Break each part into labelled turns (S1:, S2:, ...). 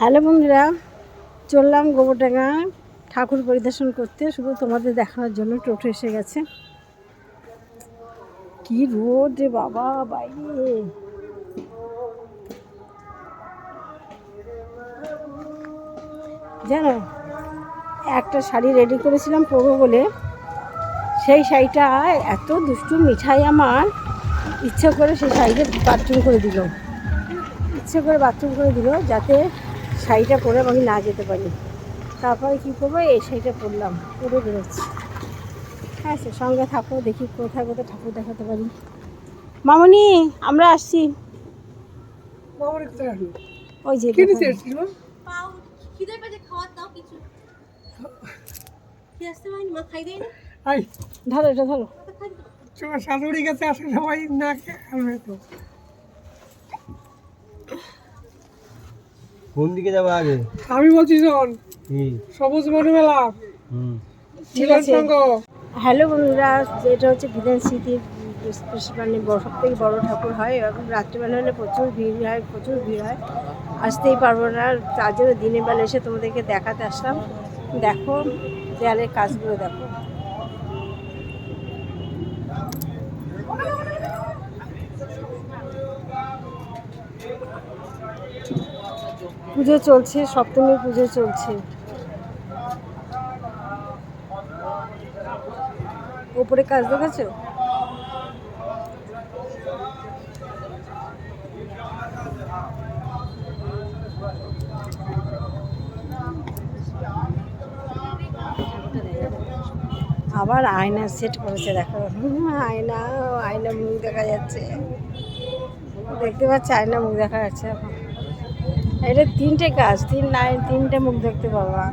S1: Hello বন্ধুরা, চললাম গোবরডাঙ্গা ঠাকুর পরিদর্শন করতে। শুধু তোমাদের দেখানোর জন্য টোটো এসে গেছে। কি রোদ রে বাবা, বাইরে। জানো, একটা শাড়ি রেডি করেছিলাম পরবো বলে। সেই শাড়িটা এত দুষ্টু মিঠাই আমার। ইচ্ছে করে সেই শাড়িটা বাথরুম করে দিল। ইচ্ছে করে বাথরুম করে দিল যাতে শাড়িটা পরে আমি না যেতে পারি। তারপরে কী করব? এই শাড়িটা পরলাম পরে বেরোচ্ছি। হ্যাঁ সে সঙ্গে থাকো দেখি কোথায় কোথায় ঠাকুর দেখাতে পারি। মামনি আমরা আসছি। ওই যে ধরো এটা ধরো।
S2: কাছে আসে সবাই না খেয়ে তো।
S3: কোন দিকে যাব আগে?
S2: আমি বলছি শোন সবুজ বনমেলা।
S3: হুম।
S1: ঠিক আছে। হ্যালো বন্ধুরা যেটা হচ্ছে বিধান স্মৃতির মানে সব থেকে বড় ঠাকুর হয় এবং রাত্রিবেলা হলে প্রচুর ভিড় হয় প্রচুর ভিড় হয়। আসতেই পারব না তার জন্য দিনের বেলা এসে তোমাদেরকে দেখাতে আসলাম। দেখো দেয়ালের কাজগুলো দেখো। পুজো চলছে সপ্তমী পুজো চলছে। ওপরে কাজ দেখেছ? আবার আয়না সেট করেছে, দেখো। আয়না আয়না মুখ দেখা যাচ্ছে। দেখতে পাচ্ছি, আয়না মুখ দেখা যাচ্ছে এখন। এটা তিনটে কাজ তিন নাই তিনটে মুখ দেখতে পাবা।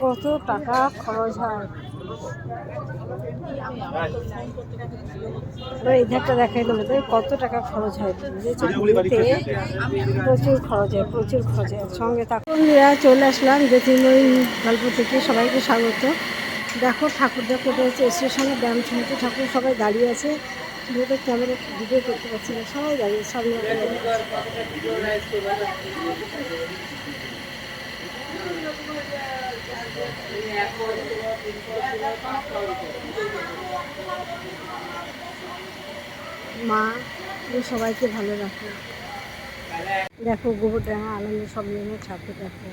S1: কত টাকা খরচ হয়? এবার এই ধারটা দেখাই দেবো তাই কত টাকা খরচ হয়। ঘুরতে প্রচুর খরচ হয়, প্রচুর খরচ হয়। সঙ্গে থাকুন চলে আসলাম জ্যোতির্ময়ী গল্প থেকে। সবাইকে স্বাগত। দেখো ঠাকুর এটা হচ্ছে স্টেশনে ব্যায়াম সমিতি ঠাকুর সবাই দাঁড়িয়ে আছে। যেহেতু ক্যামেরা ভিডিও করতে পারছি না। সবাই দাঁড়িয়ে সামনে। মা তুমি সবাইকে ভালো রাখো। দেখো গোবরডাঙ্গা আনন্দ সম্মেলনে ঠাকুর দেখো।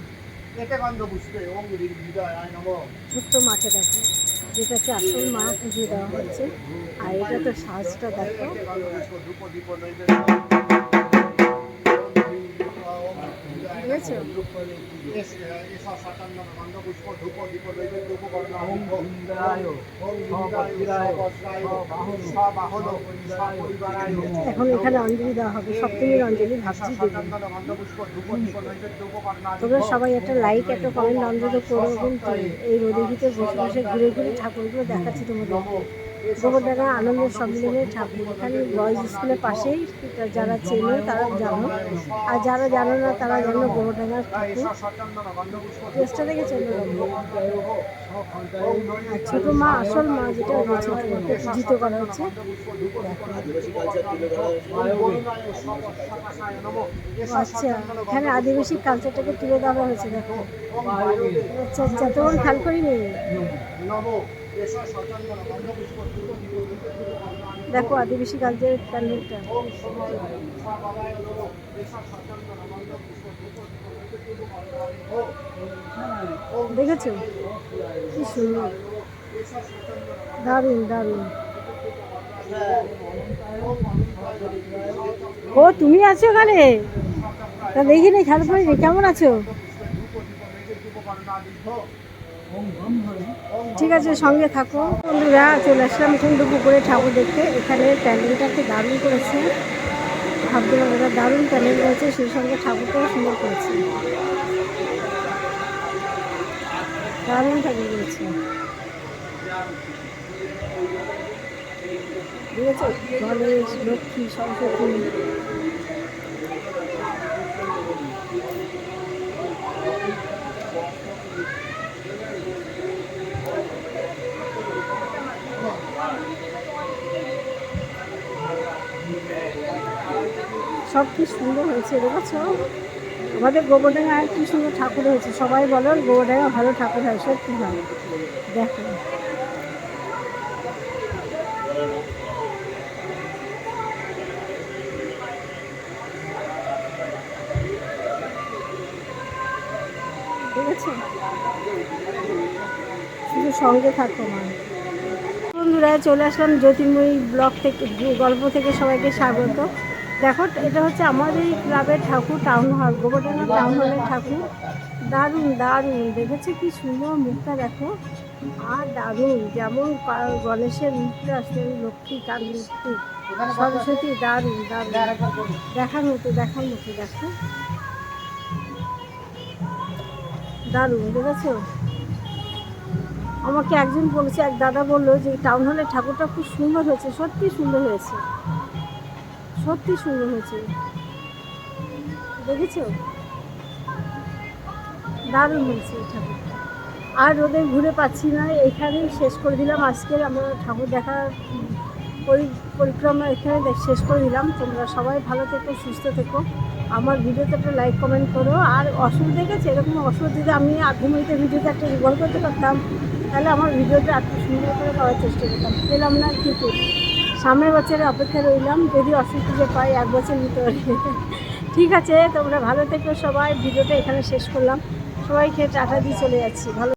S1: ছোট্ট মাকে দেখো যেটাকে আসল মা পুজো দেওয়া হচ্ছে আর এটা তো সাজটা দেখো। এখন এখানে অঞ্জলি দেওয়া হবে সপ্তমীর অঞ্জলি ভাবছি তোমরা সবাই একটা লাইক একটা কমেন্ট অন্তত করো এই রোদের ভিতরে বসে বসে ঘুরে ঘুরে ঠাকুরগুলো দেখাচ্ছি তোমাদের। গোবরডাঙ্গা আনন্দের সম্মেলনের ঠাকুর এখানে বয়েজ স্কুলের পাশেই যারা চেনো তারা জানো। আর যারা জানো না তারা জানো গোবরডাঙ্গার ঠাকুর। চেষ্টা দেখেছ আর ছোটো মা, আসল মা যেটা পূজিত করা হচ্ছে। আচ্ছা এখানে আদিবাসী কালচারটাকে তুলে দেওয়া হয়েছে, দেখো। আচ্ছা আচ্ছা তখন খেয়াল করিনি দেখো আদিবাসী কালচারের প্যান্ডেলটা। দেখেছ? কি সুন্দর। দারুণ দারুণ। ও, তুমি আছো ওখানে? তা দেখিনি, খেয়াল করিনি। কেমন আছো? ঠিক আছে, সঙ্গে থাকো। বন্ধুরা, চলে আসলাম কুন্ডু পুকুরে ঠাকুর দেখতে। এখানে প্যান্ডেলটাকে দারুণ করেছে। ভাবতে না, দারুণ প্যান্ডেল রয়েছে সেই সঙ্গে ঠাকুরটাও সুন্দর করেছে। দারুণ ঠাকুর করেছে। ঠিক আছে গণেশ, লক্ষ্মী, সরস্বতী। সব কি সুন্দর হয়েছে দেখেছ আমাদের গোবরডাঙ্গায় কি সুন্দর ঠাকুর হয়েছে। সবাই বলো গোবরডাঙ্গা ভালো ঠাকুর হয়, সত্যি হয়। দেখো। শুধু সঙ্গে থাকো আমার বন্ধুরা, চলে আসলাম জ্যোতির্ময়ী ব্লক থেকে, গল্প থেকে সবাইকে স্বাগত। দেখো, এটা হচ্ছে আমাদের এই ক্লাবের ঠাকুর টাউন হল গোবরডাঙ্গা টাউন হলের ঠাকুর। দারুণ দারুণ। দেখেছে কি সুন্দর মুখটা দেখো? আর দারুণ, যেমন গণেশের মুখটা আসলে লক্ষ্মী, কাল লক্ষ্মী সরস্বতী, দারুণ দারুণ। দেখার মতো দেখার মতো, দেখো। দারুণ, দেখেছ? আমাকে একজন বলেছে, এক দাদা বলল যে টাউন হলের ঠাকুরটা খুব সুন্দর হয়েছে সত্যি সুন্দর হয়েছে। সত্যি সুন্দর হয়েছে। দেখেছ? দারুণ হয়েছে এই ঠাকুরটা। আর রোদে ঘুরে পাচ্ছি না, এখানেই শেষ করে দিলাম। আজকের আমরা ঠাকুর দেখার পরি- পরিক্রমা এখানে শেষ করে দিলাম। তোমরা সবাই ভালো থেকো, সুস্থ থেকো। আমার ভিডিওতে একটা লাইক কমেন্ট করো। আর অসুবিধা গেছে এরকম অসুবিধা যদি আমি আধুমিতে ভিডিওতে একটা রিভলভ করতে পারতাম, তাহলে আমার ভিডিওটা একটু সুন্দর করে পাওয়ার চেষ্টা করতাম। পেলাম না কী করি সামনের বছরে অপেক্ষা রইলাম। যদি অসুবিধা পাই, এক বছর নিতে পারি। ঠিক আছে, তোমরা ভালো থেকো সবাই। ভিডিওটা এখানে শেষ করলাম। সবাইকে টাটা দিয়ে চলে যাচ্ছি। ভালো